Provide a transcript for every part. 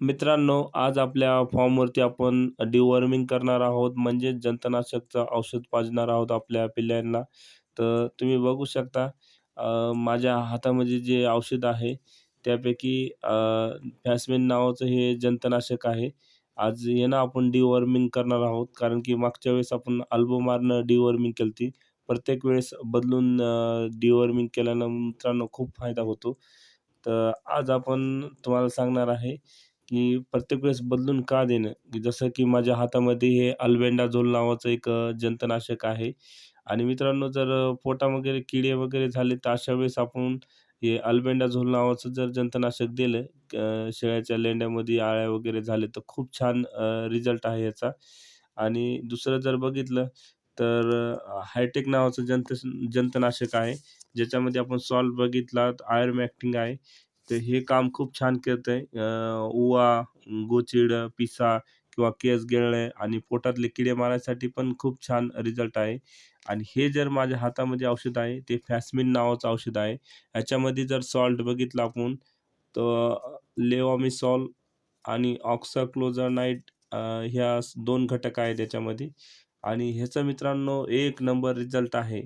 मित्रांनो आज आपल्या फॉर्मवरती आपण डिवॉर्मिंग करणार आहोत. म्हणजेच जंतनाशकचं औषध पाजणार आहोत आपल्या पिल्ल्यांना तर तुम्ही बघू शकता माझ्या हातामध्ये जे औषध आहे त्यापैकी अ, फॅस्मिन नावाचं हे जंतनाशक आहे. आज हे ना आपण डिवॉर्मिंग करणार आहोत. कारण की मागच्या वेळेस आपण अल्बोमारनं डिवॉर्मिंग केली होती प्रत्येक वेळेस बदलून डिवॉर्मिंग केल्यानं मित्रांनो खूप फायदा होतो. तर आज आपण तुम्हाला सांगणार आहे की प्रत्येक वेळेस बदलून का देणं? की जसं की माझ्या हातामध्ये हे अल्बेंडाझोल नावाचं एक जंतनाशक आहे. आणि मित्रांनो जर पोटा वगैरे किडे वगैरे झाले तर अशा वेळेस आपण हे अल्बेंडाझोल नावाचं जर जंतनाशक दिलं शेळ्याच्या लेंड्यामध्ये आळ्या वगैरे झाले तर खूप छान रिझल्ट आहे याचा. आणि दुसरं जर बघितलं तर हायटेक नावाचं जंत जंतनाशक आहे. ज्याच्यामध्ये आपण सॉल्ट बघितला आयर्मॅक्टिंग आहे. तर हे काम खूप छान करतं आहे उवा गोचिड पिसा किंवा केस गिळणे आणि पोटातले किडे मारण्यासाठी पण खूप छान रिझल्ट आहे. आणि हे जर माझ्या हातामध्ये औषध आहे ते फॅस्मिन नावाचं औषध आहे. ह्याच्यामध्ये जर सॉल्ट बघितलं आपण तर लेवामिसॉल आणि ऑक्साक्लोझानाईट ह्या दोन घटक आहेत त्याच्यामध्ये आणि ह्याचा मित्रांनो एक नंबर रिझल्ट आहे.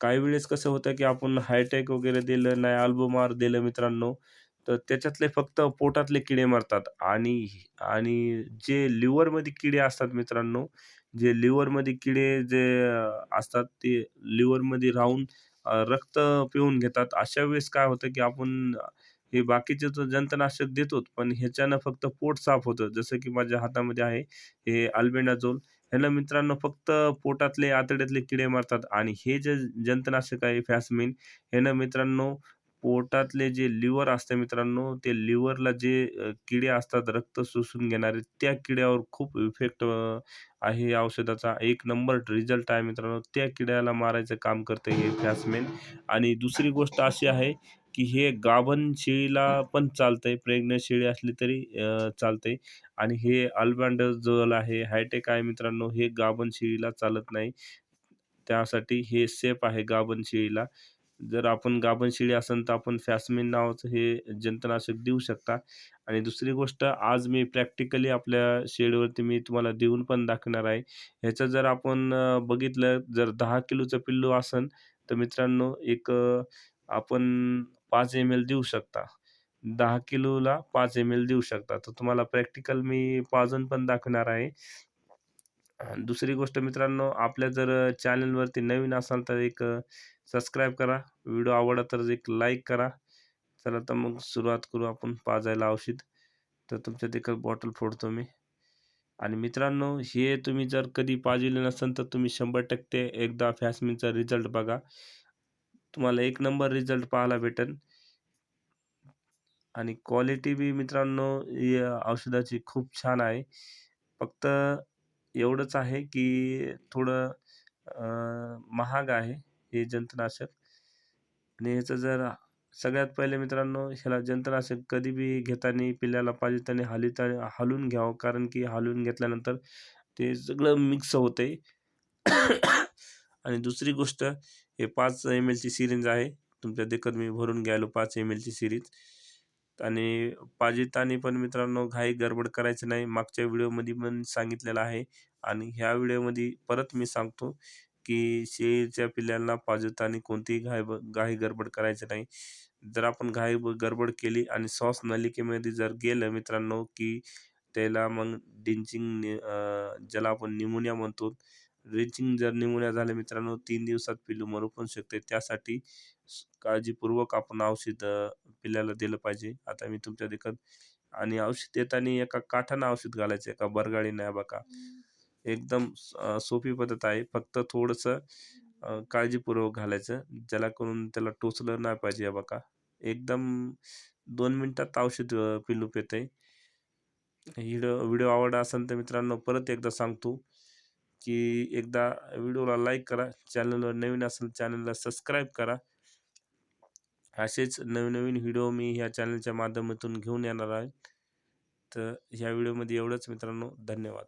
काही वेळेस कसं होतं की आपण हायटेक वगैरे दिलं नाही अल्बोमार दिलं मित्रांनो तर त्याच्यातले फक्त पोटातले किडे मरतात. आणि आणि जे लिव्हरमध्ये किडे असतात मित्रांनो जे लिव्हरमध्ये किडे जे असतात ते लिव्हरमध्ये राहून रक्त पिऊन घेतात. अशा वेळेस काय होतं की आपण हे बाकीचे तर जंतनाशक देतोच पण ह्याच्यानं फक्त पोट साफ होतं. जसं की माझ्या हातामध्ये आहे हे अल्बेंडाझोल ह्यानं मित्रांनो फक्त पोटातले आतड्यातले किडे मारतात. आणि हे जे जंतनाशक आहे फॅसमिन ह्यानं मित्रांनो पोटातले जे लिव्हर असते मित्रांनो ते लिव्हरला जे किडे असतात रक्त शोषून घेणारे त्या किड्यावर खूप इफेक्ट आहे या औषधाचा. एक नंबर रिझल्ट आहे मित्रांनो त्या किड्याला मारायचं काम करतं हे फॅसमेन. आणि दुसरी गोष्ट अशी आहे की हे गाभण शेळीला पण चालतंय प्रेग्नंट शेळी असली तरी अ, चालतंय. आणि हे अल्बँडाझोल आहे हायटेक आहे मित्रांनो हे गाभण शेळीला चालत नाही. त्यासाठी हे सेफ आहे गाभण शेळीला. जर आपण गाभण शेळी असेल तर आपण फॅस्मिन नावाचं हे जंतनाशक देऊ शकता. आणि दुसरी गोष्ट आज मी प्रॅक्टिकली आपल्या शेळीवरती मी तुम्हाला देऊन पण दाखवणार आहे. ह्याचं जर आपण बघितलं जर दहा किलोचं पिल्लू असेल तर मित्रांनो एक आपण पाच एम एल देऊ शकता. दहा किलोला पाच एम एल देऊ शकता. तर तुम्हाला प्रॅक्टिकल मी पाजून पण दाखवणार आहे. आणि दुसरी गोष्ट मित्रांनो आपल्या जर चॅनलवरती नवीन असाल तर एक सबस्क्राईब करा. व्हिडिओ आवडला तर एक लाईक करा. चला तर मग सुरुवात करू आपण पाजायला औषध. तर तुमच्या देखील बॉटल फोडतो मी. आणि मित्रांनो हे तुम्ही जर कधी पाजविले नसेल तर तुम्ही शंभर टक्के एकदा फॅसमिनचा रिझल्ट बघा. तुम्हाला एक नंबर रिझल्ट पाहायला भेटेल आणि क्वालिटी बी मित्रांनो या औषधाची खूप छान आहे. फक्त एवढंच आहे की थोडं महाग आहे हे जंतनाशक. आणि ह्याचं जर सगळ्यात पहिले मित्रांनो ह्याला जंतनाशक कधी बी घेताना पिल्ल्याला त्याने हालिता हलवून घ्यावं. कारण की हालून घेतल्यानंतर ते सगळं मिक्स होते आणि दुसरी गोष्ट हे पाच एम एलची सिरिंज आहे. तुमच्या देखत मी भरून घ्यायलो पाच एम एलची सिरीज आणि पाजितानी पण मित्रांनो घाई गडबड करायची नाही. मागच्या व्हिडिओमध्ये पण सांगितलेलं आहे. आणि ह्या व्हिडिओमध्ये परत मी सांगतो की शेळीच्या पिल्लांना पाजताना कोणतीही घाई ब घाई गडबड करायची नाही. जर आपण घाई ब गडबड केली आणि सॉस नलिकेमध्ये जर गेलं मित्रांनो की त्याला मग डिंचिंग ज्याला आपण निमोनिया म्हणतो ड्रिंचिंग जर निमोनिया झालं मित्रांनो तीन दिवसात पिल्लू मरू पण शकते. त्यासाठी काळजीपूर्वक आपण औषध अ, पिल्ल्याला दिलं पाहिजे. आता मी तुमच्या देखत आणि औषध देताना एका काठानं औषध घालायचं एका बरगाडी नाही बघा. एकदम सोपी पद्धत आहे. फक्त थोडंसं काळजीपूर्वक घालायचं ज्याला करून त्याला टोचलं नाही पाहिजे हे बघा. एकदम दोन मिनिटात औषध पिल्लू पेतंय. व्हिडिओ व्हिडिओ आवडला असेल तर मित्रांनो परत एकदा सांगतो. की एकदा व्हिडिओला लाईक करा चॅनलवर नवीन असेल चॅनलला सबस्क्राईब करा. असेच नवीन नवीन व्हिडिओ मी ह्या चॅनलच्या माध्यमातून घेऊन येणार आहे. तर ह्या व्हिडिओमध्ये एवढंच मित्रांनो धन्यवाद.